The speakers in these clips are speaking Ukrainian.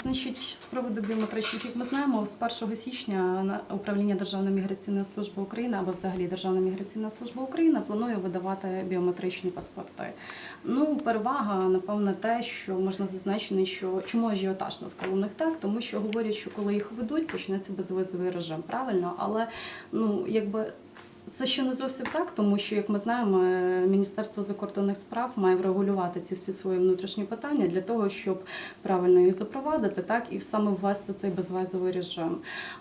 Значить, з приводу біометричних, ми знаємо, з 1 січня управління Державної міграційної служби України або взагалі Державна міграційна служба України планує видавати біометричні паспорти. Ну, перевага, напевно, те, що можна зазначити, що чому ажіотаж навколо них так, тому що говорять, що коли їх ведуть, почнеться безвизовий режим. Правильно, але ну якби. Це ще не зовсім так, тому що, як ми знаємо, е, Міністерство закордонних справ має врегулювати ці всі свої внутрішні питання для того, щоб правильно їх запровадити, так і саме ввести цей безвізовий режим.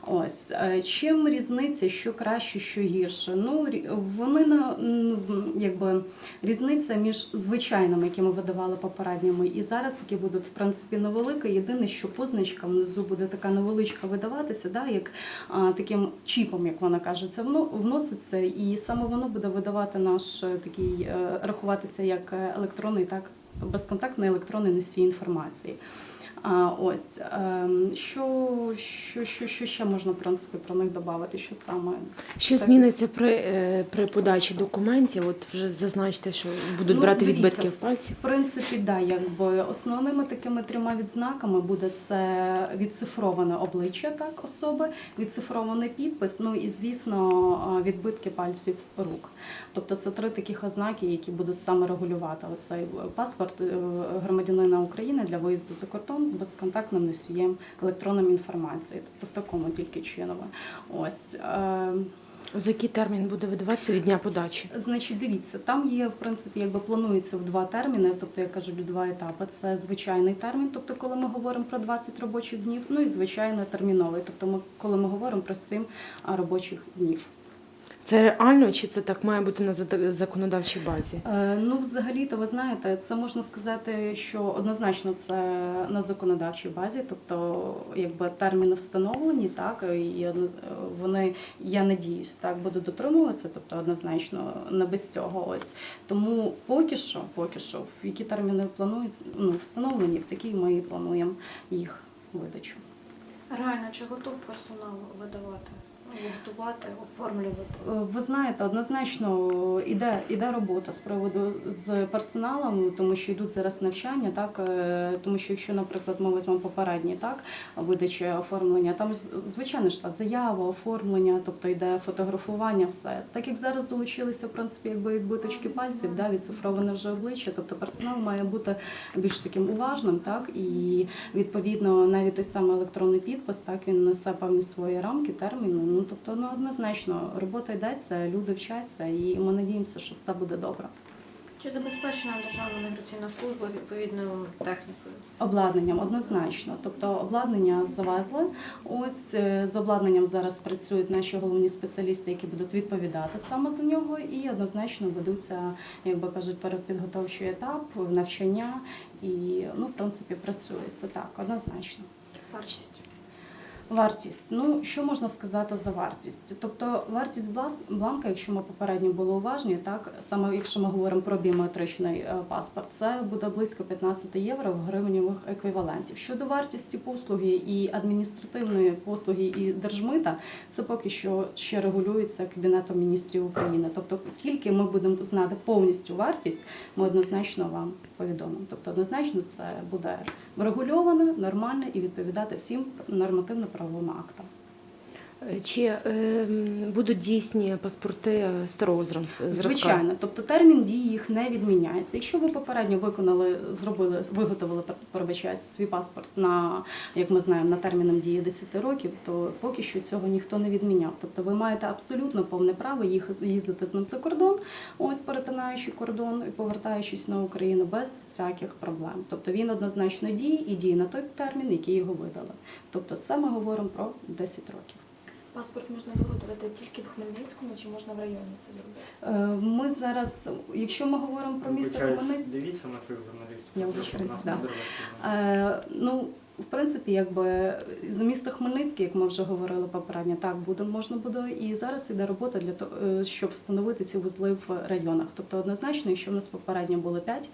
Ось е, чим різниця, що краще, що гірше? Ну вони на м, якби різниця між звичайними, які ми видавали попередніми, і зараз, які будуть в принципі невелика. Єдине, що позначка внизу буде така невеличка видаватися, да, як а, таким чіпом, як вона каже, це вноситься, і саме воно буде видавати наш е, такий е, рахуватися як е, електронний, так безконтактний електронний носій інформації. А, ось ем, що, що, що, що ще можна в принципі про них додати? Що саме Що Так, зміниться при, е, при подачі документів? От вже зазначте, що будуть Ну, брати дивіться. відбитків пальців. В принципі, да, якби основними такими трьома відзнаками буде це відцифроване обличчя так особи, відцифрований підпис, ну і звісно відбитки пальців рук. Тобто це три таких ознаки, які будуть саме регулювати оцей паспорт е, громадянина України для виїзду за кордон з безконтактним носієм електронної інформації, тобто в такому тільки чинове. Ось. е, За який термін буде видаватися від дня подачі? Значить, дивіться, там є в принципі, якби планується в два терміни, тобто я кажу, два етапи. Це звичайний термін, тобто коли ми говоримо про 20 робочих днів, ну і звичайно терміновий, тобто ми коли ми говоримо про 7 робочих днів. Це реально чи це так має бути на законодавчій базі? Е, Ну, взагалі-то ви знаєте, це можна сказати, що однозначно це на законодавчій базі, тобто якби терміни встановлені, так і е, вони, я надіюсь, так будуть дотримуватися, тобто однозначно не без цього. Ось тому поки що, поки що, в які терміни планують ну, встановлені, в такі ми і плануємо їх видачу. Реально, чи готов персонал видавати, готувати, оформлювати? Е, Ви знаєте, однозначно іде, іде робота з приводу з персоналом, тому що йдуть зараз навчання, так е, тому що якщо, наприклад, ми візьмемо попередні так видачі оформлення, там звичайно ж та заява, оформлення, тобто йде фотографування, все так як зараз долучилися в принципі, якби відбиточки пальців, да, відцифроване вже обличчя, тобто персонал має бути більш таким уважним, так і відповідно навіть той самий електронний підпис, так він несе певні свої рамки, терміни. Ну тобто ну, однозначно робота йдеться, люди вчаться, і ми надіємося, що все буде добре. Чи забезпечена Державна міграційна служба відповідною технікою? Обладнанням однозначно, тобто обладнання завезли. Ось е, з обладнанням зараз працюють наші головні спеціалісти, які будуть відповідати саме за нього, і однозначно ведуться, як би кажуть, передпідготовчий етап, навчання і ну, в принципі працюється так, однозначно. Вартість. Вартість. Ну що можна сказати за вартість? Тобто вартість бланка, якщо ми попередньо були уважні, так саме якщо ми говоримо про біометричний е, паспорт, це буде близько 15 євро в гривневих еквівалентів. Щодо вартості послуги і адміністративної послуги і держмита, це поки що ще регулюється кабінетом міністрів України. Тобто, тільки ми будемо знати повністю вартість, ми однозначно вам повідомимо. Тобто, однозначно це буде врегульовано, нормально і відповідати всім нормативно-правовим актам. Е, Чи е, будуть дійсні паспорти старого зразка? Звичайно, тобто термін дії їх не відміняється. Якщо ви попередньо виконали, зробили, виготовили пробачаюсь, свій паспорт на, як ми знаємо, на терміном дії 10 років, то поки що цього ніхто не відміняв. Тобто ви маєте абсолютно повне право їх їздити з ним за кордон, ось перетинаючи кордон і повертаючись на Україну без всяких проблем. Тобто він однозначно діє і діє на той термін, який його видали. Тобто це ми говоримо про 10 років. Паспорт можна виготовити тільки в Хмельницькому, чи можна в районі це зробити? Е, Ми зараз, якщо ми говоримо про місто Хмельницьк... Дивіться на цих журналістів. Я вибачаюсь, да. Е, ну, в принципі, якби з міста Хмельницький, як ми вже говорили попередньо, так буде можна буде. І зараз іде робота для того, е, щоб встановити ці вузли в районах. Тобто, однозначно, якщо в нас попередньо було 5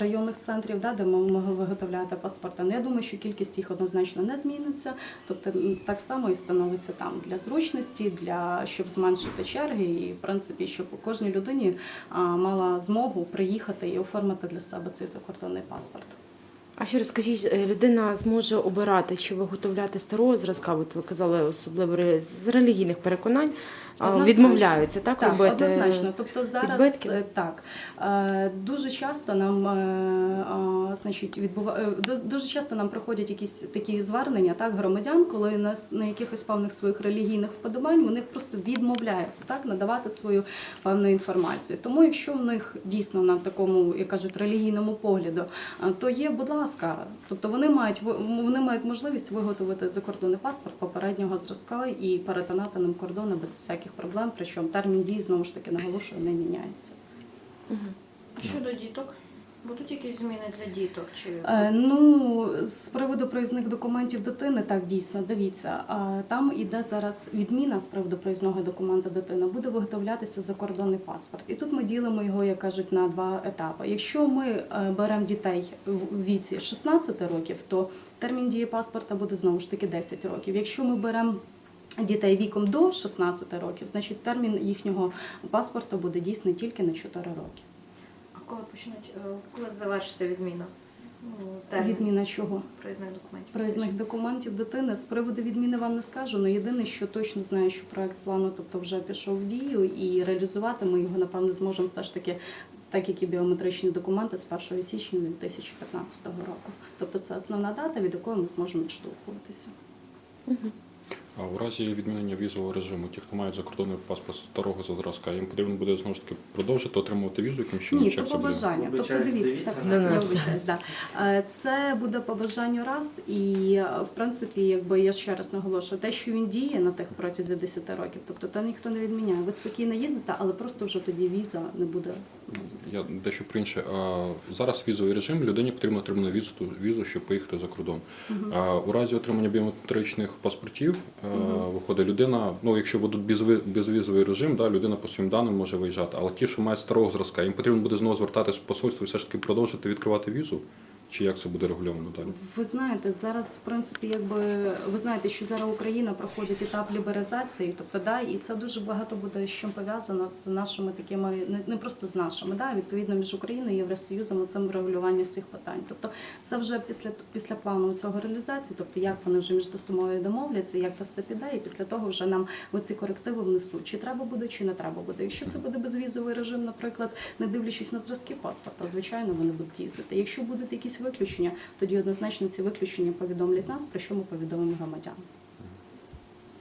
районних центрів, да, де ми могли виготовляти паспорти. Ну, я думаю, що кількість їх однозначно не зміниться. Тобто так само і встановиться там для зручності, для щоб зменшити черги, і в принципі, щоб кожній людині мала змогу приїхати і оформити для себе цей закордонний паспорт. А ще розкажіть, е, людина зможе обирати чи виготовляти старого зразка, от ви казали, особливо з релігійних переконань, Однозначно. відмовляються так, Так, робити? однозначно. Тобто зараз відбитки? е, так е, дуже часто нам е, значить відбува... е, дуже часто нам приходять якісь такі звернення так громадян, коли нас на якихось певних своїх релігійних вподобань вони просто відмовляються так надавати свою певну інформацію. Тому, якщо в них дійсно на такому, як кажуть, релігійному погляду, е, то є, будь ласка, тобто вони мають вони мають можливість виготовити закордонний паспорт попереднього зразка і перетинати ним кордони без всяких проблем. Причому термін дії знову ж таки наголошую, не міняється. А щодо діток? Будуть якісь зміни для діток? Чи Е, ну з приводу проїзних документів дитини, так дійсно дивіться. Там іде зараз відміна з приводу проїзного документа дитини. Буде виготовлятися закордонний паспорт. І тут ми ділимо його, як кажуть, на два етапи. Якщо ми е, беремо дітей в віці 16 років, то термін дії паспорта буде знову ж таки 10 років. Якщо ми беремо Дітей віком до 16 років, значить термін їхнього паспорту буде дійсний тільки на 4 роки. а коли почнуть, е, коли завершиться відміна? Ну, термін Відміна чого? проїзних документів. Проїзних документів дитини з приводу відміни вам не скажу. але єдине, що точно знаю, що проект плану, тобто вже пішов в дію, і реалізувати ми його напевно зможемо все ж таки. Так як і біометричні документи з 1 січня 2015 року. Тобто це основна дата, від якої ми зможемо відштовхуватися. Мгм. А у разі відмінення візового режиму, ті, хто мають закордонний паспорт старого за зразка, їм потрібно буде знову ж таки продовжити отримувати візу яким чином? Ні, Чи це по буде? бажанню. Тобто Вибачаюсь, дивіться, дивіться так, на нас. вибачаюсь, да. Е, Це буде по бажанню раз, і е, в принципі, якби я ще раз наголошую, те, що він діє на тих протязі 10 років, тобто то ніхто не відміняє. Ви спокійно їздите, але просто вже тоді віза не буде Я дещо про інше. А, Зараз візовий режим, людині потрібно отримати візу, візу, щоб поїхати за кордон. А, У разі отримання біометричних паспортів е, Мгм. виходить людина, ну якщо будуть безвізовий режим, да, людина по своїм даним може виїжджати. Але ті, що мають старого зразка, їм потрібно буде знову звертатись в посольство і все ж таки продовжити відкривати візу. Чи як це буде регульовано далі? Ви знаєте, зараз в принципі, якби ви знаєте, що зараз Україна проходить етап лібералізації, тобто да, і це дуже багато буде чим пов'язано з нашими такими, не, просто з нашими, да, відповідно між Україною і Євросоюзом цим регулювання всіх питань. Тобто це вже після після плану цього реалізації, тобто як вони вже між собою домовляться, як це все піде, і після того вже нам оці корективи внесуть. Чи треба буде, чи не треба буде. Якщо це буде безвізовий режим, наприклад, не дивлячись на зразки паспорта, звичайно, вони будуть їздити. Якщо будуть виключення, тоді однозначно ці виключення повідомлять нас, про що ми повідомимо громадян.